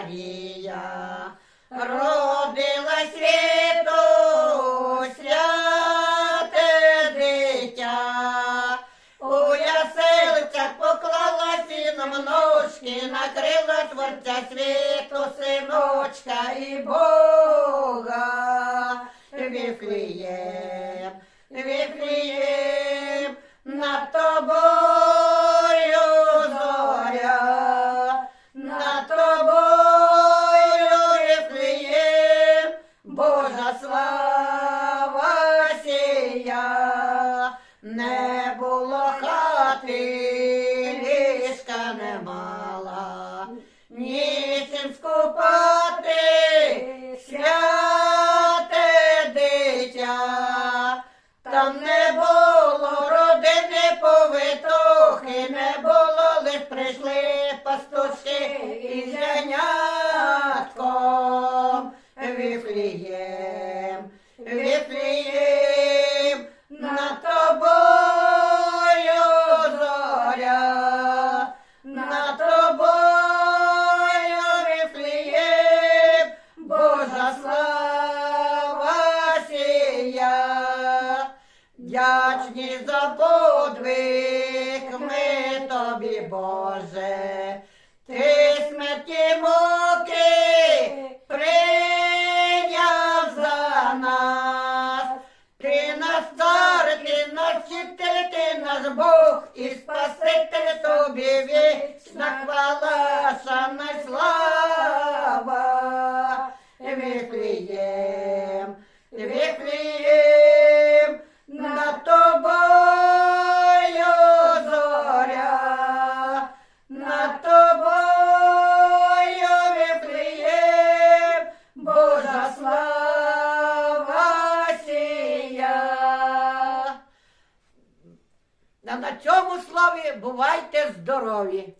Марія, родила світу святе дитя, у яселцях поклала сіном ножки, накрила творця світу, синочка і Бога, Віфлієм, Віфлієм. Слава сія, не було хати, ліжка не мала, нічим скупати, святе дитя, там не було Віфлієм, над тобою зоря, над тобою Віфлієм, Божа слава сія. Дячні за подвиг ми тобі, Боже, ти смерті наш Бог і Спаситель тобі вічна хвала, шана слава. Віфлієм, Віфлієм, На цьому слові бувайте здорові!